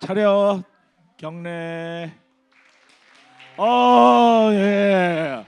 차렷 경례 어 예.